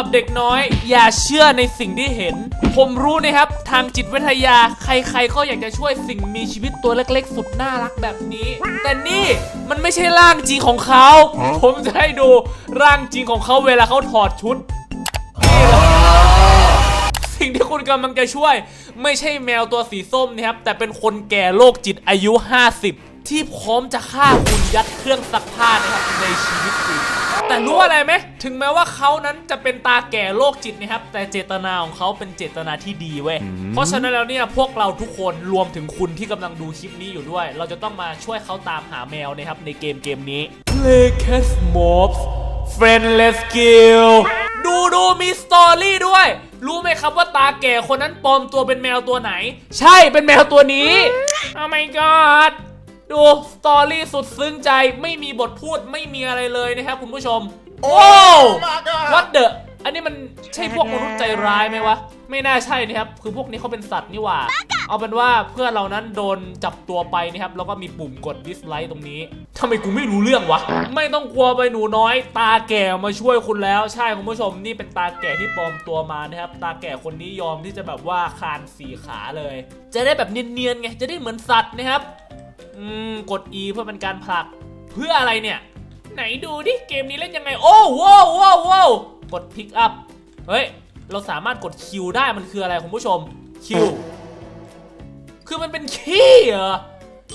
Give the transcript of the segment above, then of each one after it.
รับเด็กน้อย อย่าเชื่อในสิ่งที่เห็น ผมรู้นะครับ ทางจิตวิทยาใครๆก็อยากจะช่วยสิ่งมีชีวิตตัวเล็กๆ สุดน่ารักแบบนี้ แต่นี่มันไม่ใช่ร่างจริงของเขา ผมจะให้ดูร่างจริงของเขาเวลาเขาถอดชุดสิ่งที่คุณกำลังจะช่วย ไม่ใช่แมวตัวสีส้มนะครับ แต่เป็นคนแก่โรคจิตอายุ 50 ที่พร้อมจะฆ่าคุณยัดเครื่องซักผ้านะครับในชีวิต แต่รู้อะไรไหมถึงแม้ว่าเขานั้นจะเป็นตาแก่โรคจิตนะครับ แต่เจตนาของเขาเป็นเจตนาที่ดีเว้ย เพราะฉะนั้นแล้วเนี่ยพวกเราทุกคนรวมถึงคุณที่กำลังดูคลิปนี้อยู่ด้วย เราจะต้องมาช่วยเขาตามหาแมวนะครับในเกมเกมนี้ Play Cat Mobs Friendless Skill ดูดูมีสตอรี่ด้วย รู้ไหมครับว่าตาแก่คนนั้นปลอมตัวเป็นแมวตัวไหน ใช่เป็นแมวตัวนี้ Oh my god ดูสตอรี่สุดซึ้งใจไม่มีบทพูดไม่มีอะไรเลยนะครับคุณผู้ชม โอ้ What the อันนี้มันใช่พวกมนุษย์ใจร้ายไหมวะ ไม่น่าใช่นะครับ คือพวกนี้เขาเป็นสัตว์นี่หว่า เอาเป็นว่าเพื่อนเรานั้นโดนจับตัวไปนะครับ แล้วก็มีปุ่มกดดิสไลค์ตรงนี้ทำไมกูไม่รู้เรื่องวะ ไม่ต้องกลัวไปหนูน้อย ตาแก่มาช่วยคุณแล้ว ใช่คุณผู้ชม นี่เป็นตาแก่ที่ปลอมตัวมานะครับ ตาแก่คนนี้ยอมที่จะแบบว่าคานสี่ขาเลย จะได้แบบเนียนๆไง จะได้เหมือนสัตว์นะครับ อืม กด E เพื่อเป็นการผลัก เพื่ออะไรเนี่ย ไหนดูดิ เกมนี้เล่นยังไง โอ้ว้าวว้าวว้าวกด Pick up เฮ้ย เราสามารถกด Q ได้มันคืออะไรคุณผู้ชม Q คือมันเป็นคีย์เหรอ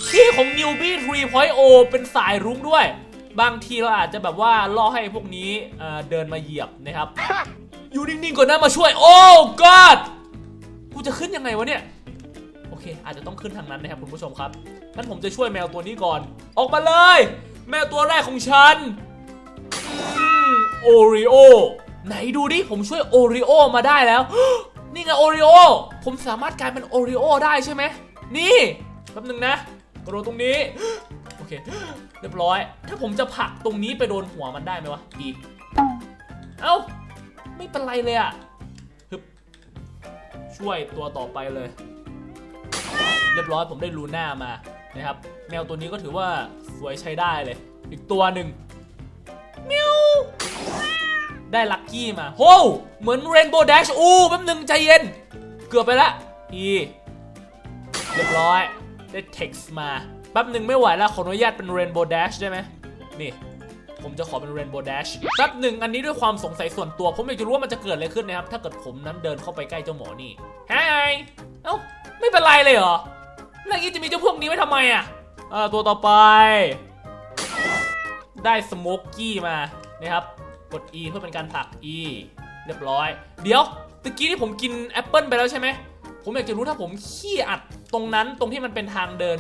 คีย์ของ Newbie 3.0 เป็นสายรุ้งด้วย บางทีเราอาจจะแบบว่าล่อให้พวกนี้เเดินมาเหยียบนะครับ อยู่นิ่งๆก่อนนะมาช่วย โอ้ God กูจะขึ้นยังไงวะเนี่ย เคอาจจะต้องขึ้นทางนั้นนะครับคุณผู้ชมครับงั้นผมจะช่วยแมวตัวนี้ก่อน ออกมาเลย แมวตัวแรกของฉันโอริโอไหนดูดิผมช่วยโอริโอมาได้แล้ว นี่ไงโอริโอผมสามารถกลายเป็นโอริโอได้ใช่ไหมนี่แป๊บนึงนะกระโดดตรงนี้โอเคเรียบร้อย ถ้าผมจะผลักตรงนี้ไปโดนหัวมันได้ไหมวะดีเอ้าไม่เป็นไรเลยอะฮึบช่วยตัวต่อไปเลย เรียบร้อยผมได้ลูน่ามานะครับแมวตัวนี้ก็ถือว่าสวยใช้ได้เลย อีกตัวหนึ่งมิวได้ลัคกี้มาโหเหมือนเรนโบว์ a ดชอู้แป๊บหนึงใจเย็น เกือบไปละอีเรียบร้อย ได้เท็กซ์มาแป๊บหนึ่งไม่ไหวแล้วขออนุญาตเป็นเรนโบว์ a ดชได้ไหมนี่ผมจะขอเป็นเรนโบว์ a ดชแป๊บหนึ่งอันนี้ด้วยความสงสัยส่วนตัว ผมอยากจะรู้ว่ามันจะเกิดอะไรขึ้นนะครับ ถ้าเกิดผมนั้นเดินเข้าไปใกล้เจ้าหมอนี่ไฮเอ้า ไม่เป็นไรเลยเหรอ แล้วงี้จะมีเจ้าพวกนี้ไว้ทำไมอะเออตัวต่อไป ได้สโมกกี้มานะครับกด E เพื่อเป็นการผลัก E เรียบร้อย เดี๋ยวตะกี้ที่ผมกินแอปเปิลไปแล้วใช่ไหมผมอยากจะรู้ถ้าผมขี้อัดตรงนั้นตรงที่มันเป็นทางเดิน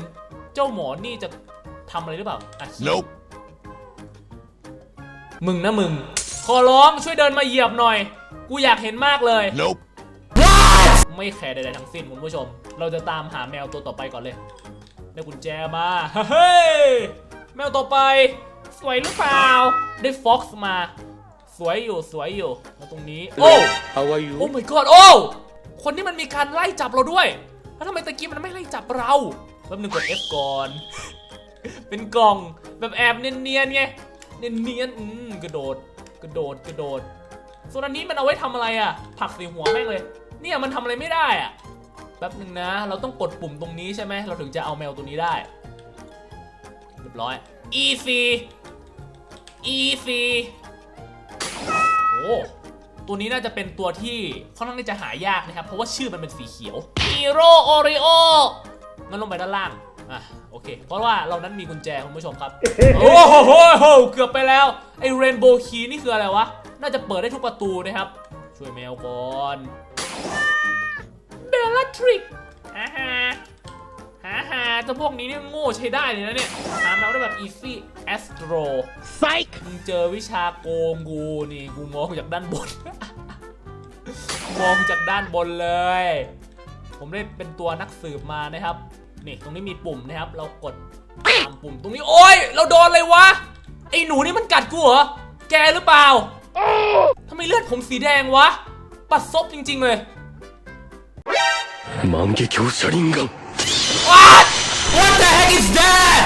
เจ้าหมอนี่จะทำอะไรหรือเปล่าอะ Nope. มึงนะมึง ขอร้องช่วยเดินมาเหยียบหน่อย กูอยากเห็นมากเลย Nope. ไม่แคร์ใดๆทั้งสิ้นคุณผู้ชม เราจะตามหาแมวตัวต่อไปก่อนเลยได้กุญแจมาเฮ้ยแมวต่อไป สวยหรือเปล่า ได้ฟ็อกซ์มา สวยอยู่สวยอยู่แล้วตรงนี้ โอ้ How are you? โอ้ my god โอ้คนนี้มันมีการไล่จับเราด้วยแล้วทำไมตะกี้มันไม่ไล่จับเราแป๊บนึงกด F ก่อน เป็นกล่องแบบแอบเนียนๆไงเนียนๆอืมกระโดด กระโดดกระโดดส่วนอันนี้มันเอาไว้ทำอะไรอะผลักใส่หัวแม่งเลย เนี่ยมันทำอะไรไม่ได้อะแป๊บหนึ่งนะ เราต้องกดปุ่มตรงนี้ใช่ไหม เราถึงจะเอาแมวตัวนี้ได้ เรียบร้อย easy easy โอ้ตัวนี้น่าจะเป็นตัวที่ค่อนข้างที่จะหายากนะครับ เพราะว่าชื่อมันเป็นสีเขียวฮีโร่โอริโองั้นลงไปด้านล่าง อะ โอเค เพราะว่าเรานั้นมีกุญแจคุณผู้ชมครับ โอ้โหเกือบไปแล้ว ไอ้เรนโบว์คีนี่คืออะไรวะ น่าจะเปิดได้ทุกประตูนะครับ ช่วยแมวก่อนเบ ลล t ทริกฮ่าฮ่าฮ่าฮ่าเจ้าพวกนี้นี่โง่ใช้ได้เลยนะเนี่ยหาแมวได้แบบ easy astro Psych! มึงเจอวิชาโกงกูนี่กูมองจากด้านบน มองจากด้านบนเลย ผมได้เป็นตัวนักสืบมานะครับ นี่ตรงนี้มีปุ่มนะครับ เรากดตามปุ่มตรงนี้โอ้ยเราโดนเลยวะไอ้หนูนี่มันกัดกูเหรอแกหรือเปล่าทำไมเลือดผมสีแดงวะปัดซบจริง ๆ เลย 万華鏡車輪ガン What What the heck is that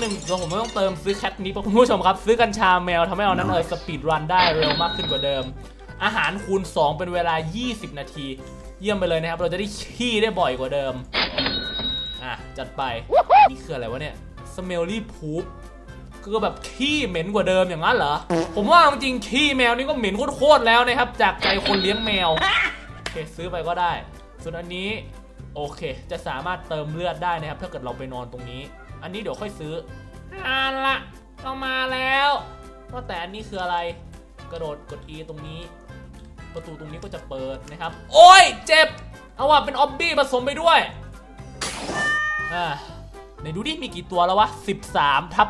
หนึ่งเราผมไม่ต้องเติมซื้อแคทนี้เพราะคุณผู้ชมครับ ซื้อกัญชาแมวทำให้เรานั้นเออสปีดรันได้เร็วมากขึ้นกว่าเดิม อาหารคูณ 2 เป็นเวลา 20 นาที เยี่ยมไปเลยนะครับ เราจะได้ขี้ได้บ่อยกว่าเดิม อ่ะ จัดไป นี่คืออะไรวะเนี่ย smelly poop คือแบบขี้เหม็นกว่าเดิมอย่างนั้นเหรอ ผมว่าจริงๆขี้แมวนี่ก็เหม็นโคตรๆแล้วนะครับ จากใจคนเลี้ยงแมว โอเค ซื้อไปก็ได้ ส่วนอันนี้โอเค จะสามารถเติมเลือดได้นะครับ ถ้าเกิดเราไปนอนตรงนี้ อันนี้เดี๋ยวค่อยซื้ออ่าละเรามาแล้วว่าแต่อันนี้คืออะไร กระโดดกด E ตรงนี้ ประตูตรงนี้ก็จะเปิดนะครับ โอ้ยเจ็บ เอาว่ะเป็นออบบี้ผสมไปด้วยอ่าไหนดูดิมีกี่ตัวแล้ววะ 13 ทับ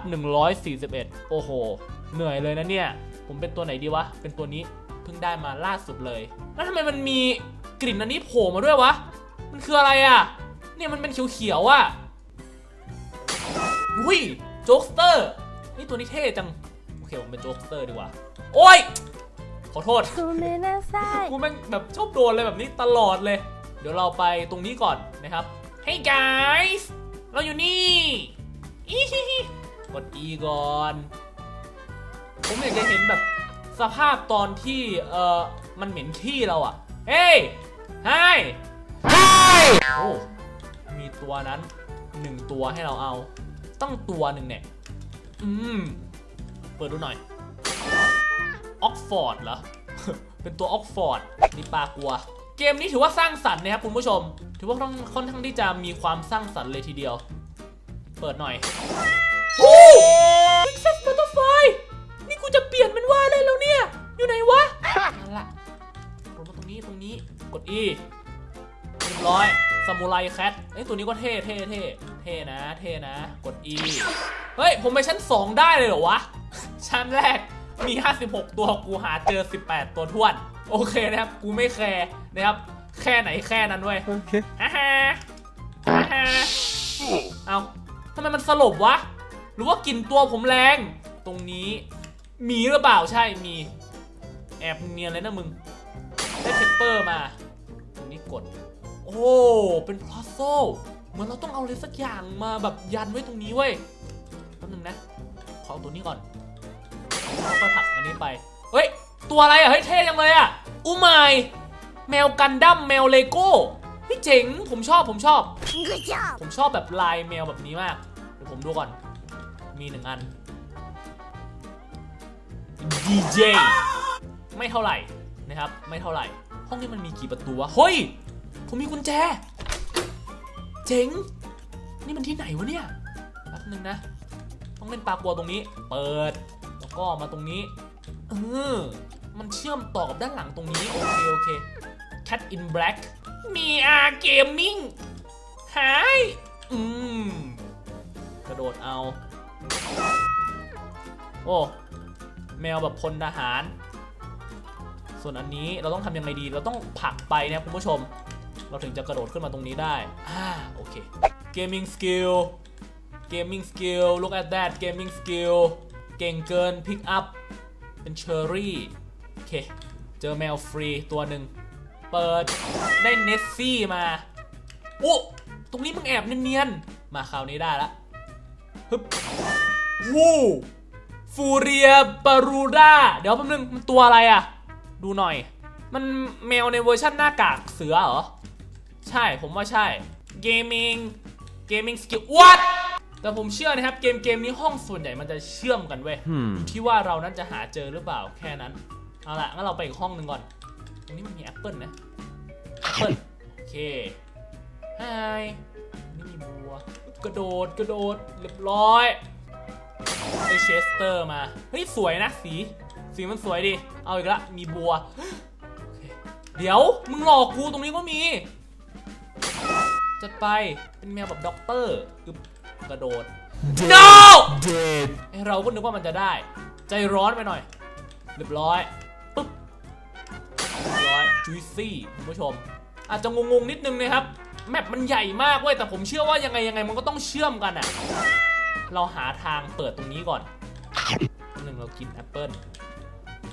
141 โอ้โห เหนื่อยเลยนะเนี่ย ผมเป็นตัวไหนดีวะ เป็นตัวนี้ เพิ่งได้มาล่าสุดเลย แล้วทำไมมันมีกลิ่นอันนี้โผล่มาด้วยวะ มันคืออะไรอะ่ะ เนี่ยมันเป็นเขียวๆอะ่ะอุ้ยโจ๊กสเตอร์ นี่ตัวนี้เท่จัง โอเคผมเป็นโจ๊กสเตอร์ดีกว่า โอ้ย ขอโทษซูเมนาไซกูแม่งแบบชอบโดนอะไรแบบนี้ตลอดเลย เดี๋ยวเราไปตรงนี้ก่อนนะครับ Hey guys เราอยู่นี่อีกดอีก่อน ผมอยากจะเห็นแบบ สภาพตอนที่เออมันเหม็นขี้เราอะเฮ้ย Hi Hi โอ้มีตัวนั้นหนึ่งตัวให้เราเอา ต้องตัวหนึ่งเนี่ย อืม เปิดดูหน่อย ออกฟอร์ดเหรอ เป็นตัวออกฟอร์ดนี่ปลากลัว เกมนี้ถือว่าสร้างสรรค์นะครับคุณผู้ชม ถือว่าค่อนค่อนข้างที่จะมีความสร้างสรรค์เลยทีเดียว เปิดหน่อย นี้ตรงนี้กด E เรียบร้อยซามูไรแคทไอ้ยตัวนี้ก็เท่เท่เท่เท่นะ เท่นะ กด E เฮ้ย ผมไปชั้น 2 ได้เลยเหรอวะ ชั้นแรกมี 56 ตัวกูหาเจอ 18 ตัวท้วน โอเคนะครับ กูไม่แคร์นะครับ แค่ไหนแค่นั้นเว้ย Okay. ฮ่าฮ่าฮ่าฮ่าเอาทำไมมันสลบวะ หรือว่ากลิ่นตัวผมแรง ตรงนี้ มีหรือเปล่าใช่มี แอบเนียนเลยนะมึง ได้เพปเปอร์มา ตรงนี้กด โอ้ เป็นพลาสโซเหมือนเราต้องเอาอะไรสักอย่างมาแบบยันไว้ตรงนี้เว้ยแป๊บนึงนะ ขอเอาตัวนี้ก่อนแล้วก็ผลักอันนี้ไป เฮ้ย ตัวอะไรอะ เฮ้ยเท่จังเลยอะอุมายแมวกันดั้มแมวเลโก้เฮ้ยเจ๋ง ผมชอบผมชอบ Good job ผมชอบแบบลายแมวแบบนี้มาก เดี๋ยวผมดูก่อน มีหนึ่งอัน DJ ไม่เท่าไหร่ นะครับ ไม่เท่าไหร่ ห้องนี้มันมีกี่ประตูวะเฮ้ย ผมมีกุญแจ เจ๋ง นี่มันที่ไหนวะเนี่ยแป๊บนึงนะ ต้องเล่นปลากลัวตรงนี้ เปิด แล้วก็มาตรงนี้ เออ มันเชื่อมต่อกับด้านหลังตรงนี้ โอเค โอเค Cat in Black มีอาเกมมิ่งหายอืม กระโดดเอา โอ้ แมวแบบพลทหาร ส่วนอันนี้เราต้องทำยังไงดี เราต้องผลักไปนะครับคุณผู้ชม เราถึงจะกระโดดขึ้นมาตรงนี้ได้ อ่า โอเค Gaming Skill Gaming Skill Look at that Gaming Skill เก่งเกิน Pick up เป็นเชอร์รี่ โอเค เจอแมวฟรีตัวหนึ่ง เปิด ได้เนสซี่มาโอ้ตรงนี้มึงแอบเนียนๆ มาคราวนี้ได้ละฮึบวูฟูเรียบารูด้าเดี๋ยวแป๊บนึงมันตัวอะไรอะ ดูหน่อย มันแมวในเวอร์ชันหน้ากากเสือเหรอ ใช่ผมว่าใช่ Gaming Gaming Skill What แต่ผมเชื่อนะครับเกมเกมนี้ห้องส่วนใหญ่มันจะเชื่อมกันเว้ย Hmm. อยู่ที่ว่าเรานั้นจะหาเจอหรือเปล่าแค่นั้น เอาละงั้นเราไปอีกห้องหนึ่งก่อน ตรงนี้มันมีแอปเปิลนะแอปเปิลโอเคไฮนี่มีบัว กระโดดกระโดดเรียบร้อยได้เชสเตอร์มา เฮ้ย สวยนะสี สีมันสวยดี เอาอีกละ มีบัวโอเคเดี๋ยว มึงหลอกกูตรงนี้ก็มี จัดไป เป็นแมวแบบด็อกเตอร์อึบกระโดด no Dead. ไอ้เราก็นึกว่ามันจะได้ ใจร้อนไปหน่อย เรียบร้อยปุ๊บ เรียบร้อย จุยซี่คุณผู้ชม อาจจะงงๆนิดนึงนะครับ แมปมันใหญ่มากเว้ย แต่ผมเชื่อว่ายังไงยังไงมันก็ต้องเชื่อมกันอะเราหาทางเปิดตรงนี้ก่อนหนึ่งเรากินแอปเปิล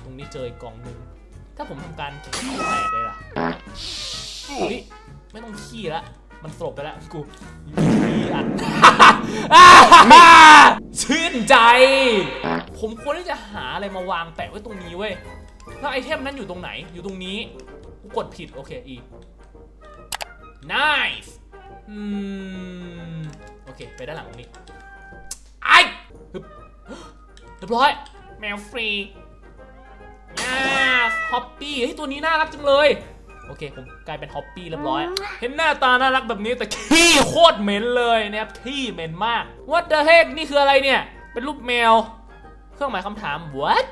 ตรงนี้เจออีกกล่องหนึ่งถ้าผมทำการขี้แตกเลยล่ะเฮ้ยไม่ต้องขี้ละมันสลบไปแล้วกูขี้อัดชื่นใจ ผมควรที่จะหาอะไรมาวางแปะไว้ตรงนี้เว้ยแล้วไอเทมนั้นอยู่ตรงไหนอยู่ตรงนี้กูกดผิดโอเค E nice อืมโอเค ไปด้านหลังตรงนี้ไอ้ฮึบเรียบร้อย แมวฟรีย่า ฮอปปี้เฮ้ยตัวนี้น่ารักจังเลย โอเคผมกลายเป็นฮอปปี้เรียบร้อย เห็นหน้าตาน่ารักแบบนี้แต่ขี้โคตรเหม็นเลยนะครับขี้เหม็นมาก What the heck นี่คืออะไรเนี่ย เป็นรูปแมว เครื่องหมายคำถาม What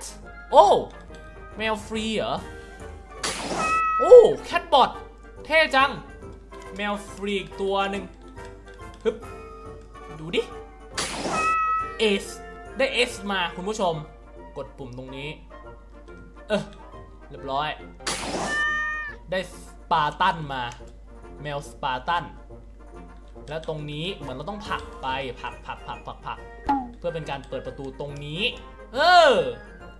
โอ้แมวฟรีเหรอ โอ้แคทบอทเท่จัง แมวฟรีอีกตัวหนึ่งฮึบดูดิเอสได้เอสมาคุณผู้ชม กดปุ่มตรงนี้ เออเรียบร้อย ได้สปาร์ตันมา แมวสปาร์ตัน แล้วตรงนี้เหมือนเราต้องผลักไปผลักผลักผลักผลักผลักเพื่อเป็นการเปิดประตูตรงนี้ เออ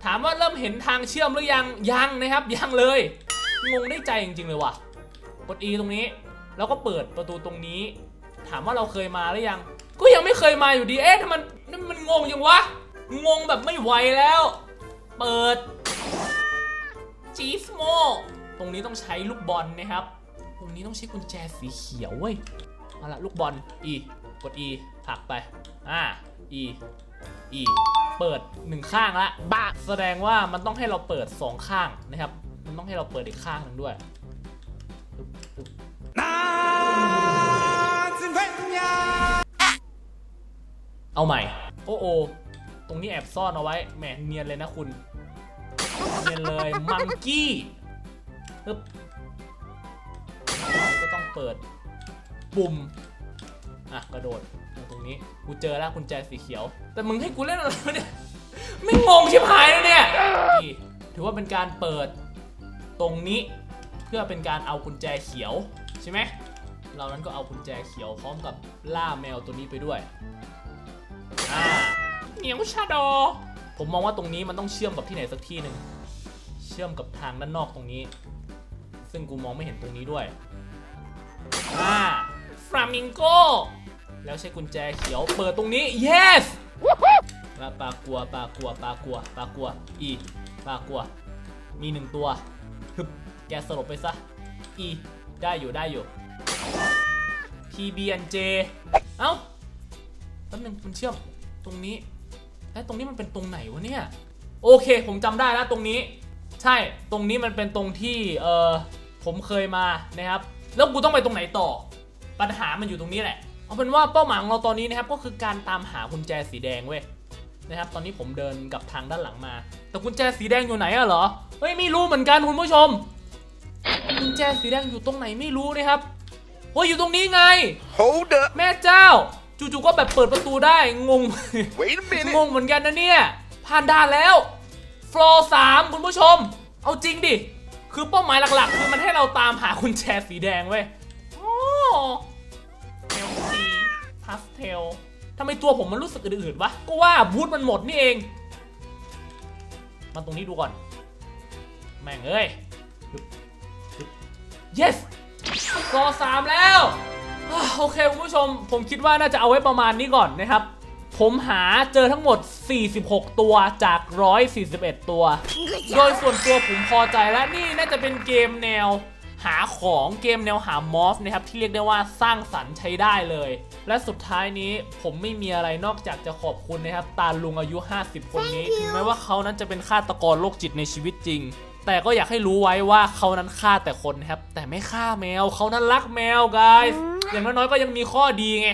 ถามว่าเริ่มเห็นทางเชื่อมหรือยัง ยังนะครับ ยังเลย งงได้ใจจริง ๆ เลยว่ะ กด E ตรงนี้ แล้วก็เปิดประตูตรงนี้ ถามว่าเราเคยมาหรือยัง ก็ยังไม่เคยมาอยู่ดี เอ๊ะทำไมนั่มันงงยังวะ งงแบบไม่ไหวแล้ว เปิด จีสโมตรงนี้ต้องใช้ลูกบอลนะครับ ตรงนี้ต้องใช้กุญแจสีเขียวเว้ยเอาละลูกบอล E กด E ผลักไป อ่า E E เปิดหนึ่งข้างละบ้าแสดงว่ามันต้องให้เราเปิดสองข้างนะครับ มันต้องให้เราเปิดอีกข้างหนึ่งด้วยเอาใหม่ โอ้โอ ตรงนี้แอบซ่อนเอาไว้ แหมเนียนเลยนะคุณ เนียนเลยมังกี้ปึ๊บก็ต้องเปิดปุ่ม อะ กระโดดตรงนี้ กูเจอแล้วกุญแจสีเขียว แต่มึงให้กูเล่นอะไรเนี่ย ไม่งงชิบหายแล้วเนี่ยถือว่าเป็นการเปิดตรงนี้ เพื่อเป็นการเอากุญแจเขียวใช่ไหมเรานั้นก็เอากุญแจเขียวพร้อมกับล่าแมวตัวนี้ไปด้วยเหนียวชาดอ ผมมองว่าตรงนี้มันต้องเชื่อมกับที่ไหนสักที่หนึ่ง เชื่อมกับทางด้านนอกตรงนี้ ซึ่งกูมองไม่เห็นตรงนี้ด้วยอ่าฟลามิงโกแล้วใช้กุญแจเขียวเปิดตรงนี้ yes แล้วปลากัวปลากัวปลากัวปลากัวอีปลากัว มีหนึ่งตัวฮึบแกสลบไปซะอีได้อยู่ได้อยู่ PB&J เอ้าแป๊บนึงมันเชื่อมตรงนี้แล้วตรงนี้มันเป็นตรงไหนวะเนี่ย โอเค ผมจำได้แล้วตรงนี้ ใช่ตรงนี้มันเป็นตรงที่เออผมเคยมานะครับ แล้วกูต้องไปตรงไหนต่อ ปัญหามันอยู่ตรงนี้แหละ เอาเป็นว่าเป้าหมายของเราตอนนี้นะครับก็คือการตามหากุญแจสีแดงเว้ยนะครับ ตอนนี้ผมเดินกับทางด้านหลังมา แต่กุญแจสีแดงอยู่ไหนอะเหรอเฮ้ยไม่รู้เหมือนกันคุณผู้ชมกุญแจสีแดงอยู่ตรงไหนไม่รู้นะครับโอ้ยอยู่ตรงนี้ไง Hold up. แม่เจ้า จู่ๆก็แบบเปิดประตูได้งง Wait a minute. งงเหมือนกันนะเนี่ยผ่านด่านแล้ว ฟลอร์สามคุณผู้ชม เอาจริงดิ คือเป้าหมายหลักๆ คือมันให้เราตามหากุญแจสีแดงเว้ยโอ้เทลซีพาสเทลทำไมตัวผมมันรู้สึกอื่นๆวะ ก็ว่าบูธมันหมดนี่เอง มาตรงนี้ดูก่อน แม่งเอ้ย yes ฟลอร์สามแล้ว โอเคคุณผู้ชม ผมคิดว่าน่าจะเอาไว้ประมาณนี้ก่อนนะครับ ผมหาเจอทั้งหมด 46 ตัวจาก 141 ตัว โดยส่วนตัวผมพอใจแล้วนี่น่าจะเป็นเกมแนวหาของเกมแนวหามอสนะครับ ที่เรียกได้ว่าสร้างสรรค์ใช้ได้เลย และสุดท้ายนี้ผมไม่มีอะไรนอกจากจะขอบคุณนะครับ ตาลุงอายุ 50 คนนี้ถึงแม้ว่าเขานั้นจะเป็นฆาตกรโรคจิตในชีวิตจริง แต่ก็อยากให้รู้ไว้ว่าเขานั้นฆ่าแต่คนนะครับ แต่ไม่ฆ่าแมว เขานั้นรักแมว guys อย่างน้อยๆก็ยังมีข้อดีไง